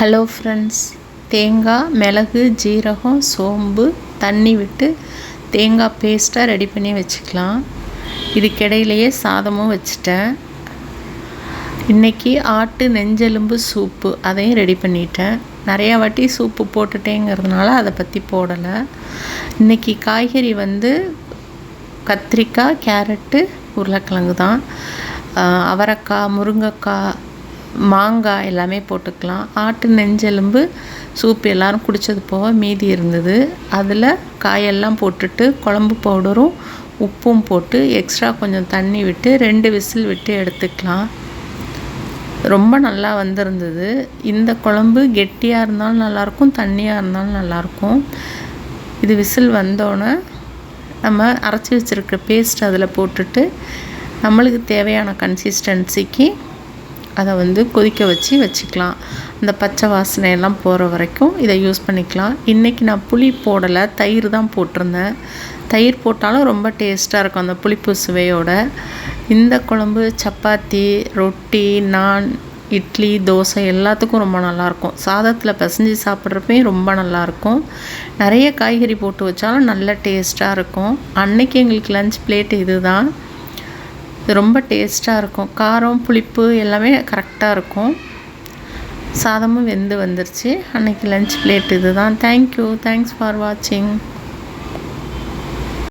Hello friends தேங்காய் மிளகு ஜீரகம் சோம்பு தண்ணி விட்டு தேங்காய் பேஸ்ட்டாக ரெடி பண்ணி வச்சுக்கலாம். இதுக்கிடையிலையே சாதமும் வச்சுட்டேன். இன்றைக்கி ஆட்டு நெஞ்செலும்பு சூப்பு அதையும் ரெடி பண்ணிட்டேன். நிறையா வாட்டி சூப்பு போட்டுட்டேங்கிறதுனால அதை பற்றி போடலை. இன்றைக்கி காய்கறி வந்து கத்திரிக்காய் கேரட்டு உருளைக்கிழங்கு தான். அவரைக்காய் முருங்கைக்காய் மாங்காய் எல்லாமே போட்டுக்கலாம். ஆட்டு நெஞ்செலும்பு சூப் எல்லோரும் குடித்தது போக மீதி இருந்தது. அதில் காயெல்லாம் போட்டுட்டு குழம்பு பவுடரும் உப்பும் போட்டு எக்ஸ்ட்ரா கொஞ்சம் தண்ணி விட்டு ரெண்டு விசில் விட்டு எடுத்துக்கலாம். ரொம்ப நல்லா வந்திருந்தது. இந்த குழம்பு கெட்டியாக இருந்தாலும் நல்லாயிருக்கும் தண்ணியாக இருந்தாலும் நல்லாயிருக்கும் இது விசில் வந்தோடனே நம்ம அரைச்சி வச்சுருக்க பேஸ்ட் அதில் போட்டுட்டு நம்மளுக்கு தேவையான கன்சிஸ்டன்சிக்கு அதை வந்து கொதிக்க வச்சு வச்சுக்கலாம். இந்த பச்சை வாசனையெல்லாம் போகிற வரைக்கும் இதை யூஸ் பண்ணிக்கலாம். இன்றைக்கி நான் புளி போடலை தயிர் தான் போட்டிருந்தேன். தயிர் போட்டாலும் ரொம்ப டேஸ்ட்டாக இருக்கும் அந்த புளிப்பு சுவையோட. இந்த குழம்பு சப்பாத்தி ரொட்டி நான் இட்லி தோசை எல்லாத்துக்கும் ரொம்ப நல்லாயிருக்கும். சாதத்தில் பிசைஞ்சு சாப்பிட்றப்பையும் ரொம்ப நல்லாயிருக்கும். நிறைய காய்கறி போட்டு வச்சாலும் நல்ல டேஸ்ட்டாக இருக்கும். அன்னைக்கு எங்களுக்கு லஞ்ச் பிளேட் இது தான். இது ரொம்ப டேஸ்ட்டாக இருக்கும். காரம் புளிப்பு எல்லாமே கரெக்டாக இருக்கும். சாதமும் வெந்து வந்துருச்சு. அன்றைக்கி லன்ச் பிளேட் இது தான் தேங்க்யூ தேங்க்ஸ் ஃபார் வாட்சிங்